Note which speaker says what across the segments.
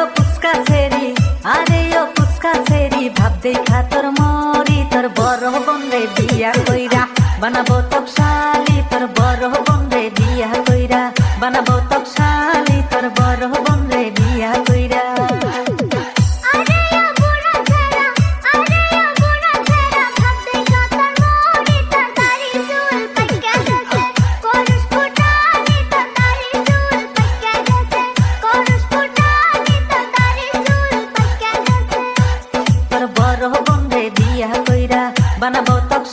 Speaker 1: ও পুচকা ফেরি আরে ও পুচকা ফেরি। ভাব দেখা তোর মরি, তোর
Speaker 2: বড় বন্ধে বিয়া কইরা বানাবো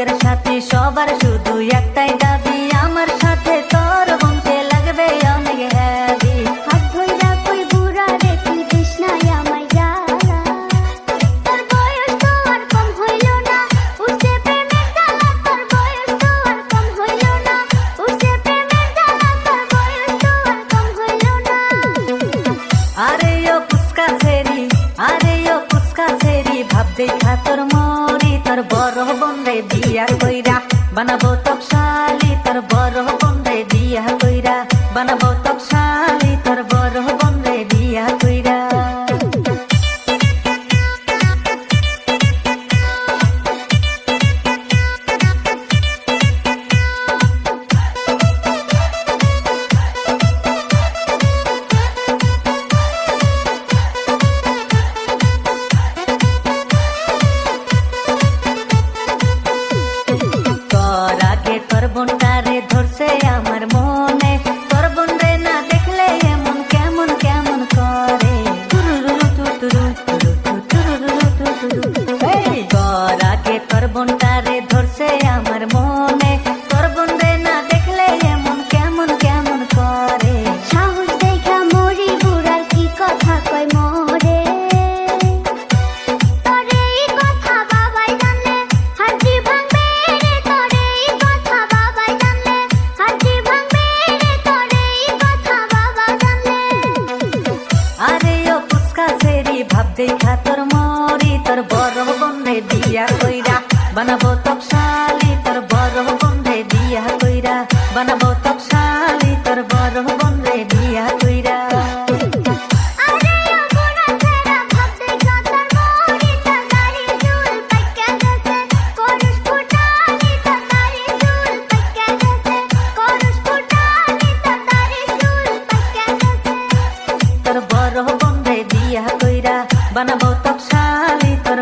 Speaker 2: সঙ্গের সাথে, সবার শুধু একটাই দাবি। আমার সাথে তোর বোনকে লাগবে অনেক মরি তোর বড় বিয়া কইরা বানাবো তকশালি। বোনটারে ধরছে আমার মনে তোর বোন না দেখলে এমন কেমন কেমন করে। এই, তোর আগে
Speaker 1: দেখা তোর
Speaker 2: মরি তোর বড় বন্ধে দিয়া কইরা বানাবো তকশালি খালি তোর